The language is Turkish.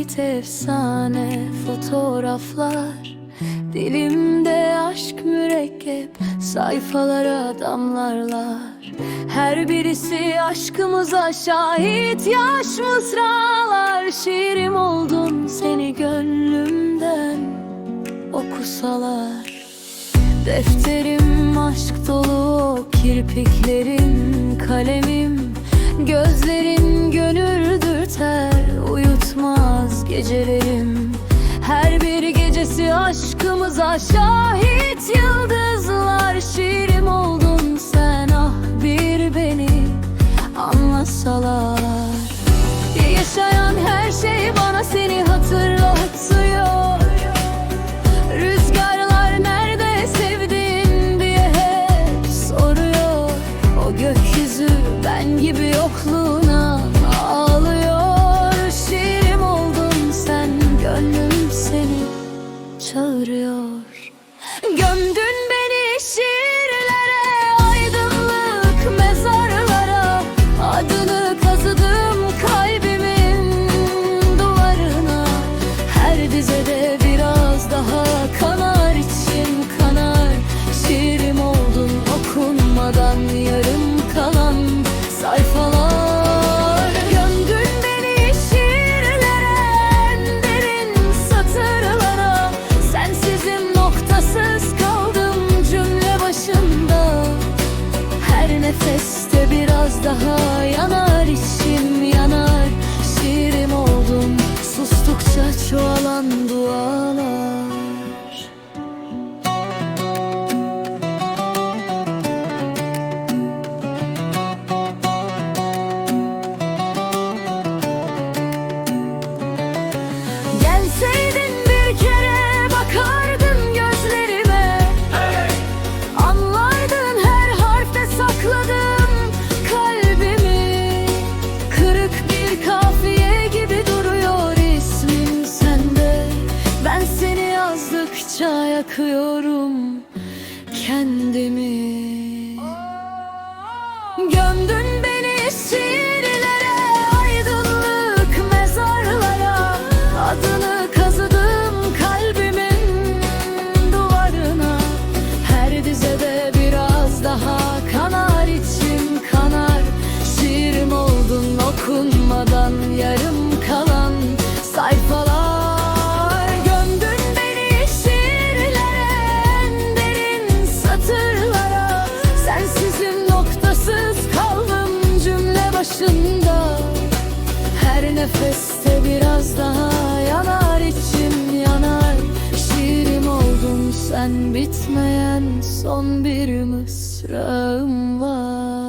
ait efsane fotoğraflar. Dilimde aşk mürekkep sayfalara damlarlar. Her birisi aşkımıza şahit yaş mısralar. Şiirim oldun seni gönlümden okusalar. Defterim aşk dolu kirpiklerin kalemim gözlerin gecelerim Her bir gecesi aşkımıza şahit yıldızlar şiirim oldu. gömdü bırakıyorum kendimi. başında. Her nefeste biraz daha yanar içim yanar. Şiirim oldun sen bitmeyen son bir mısrağım var.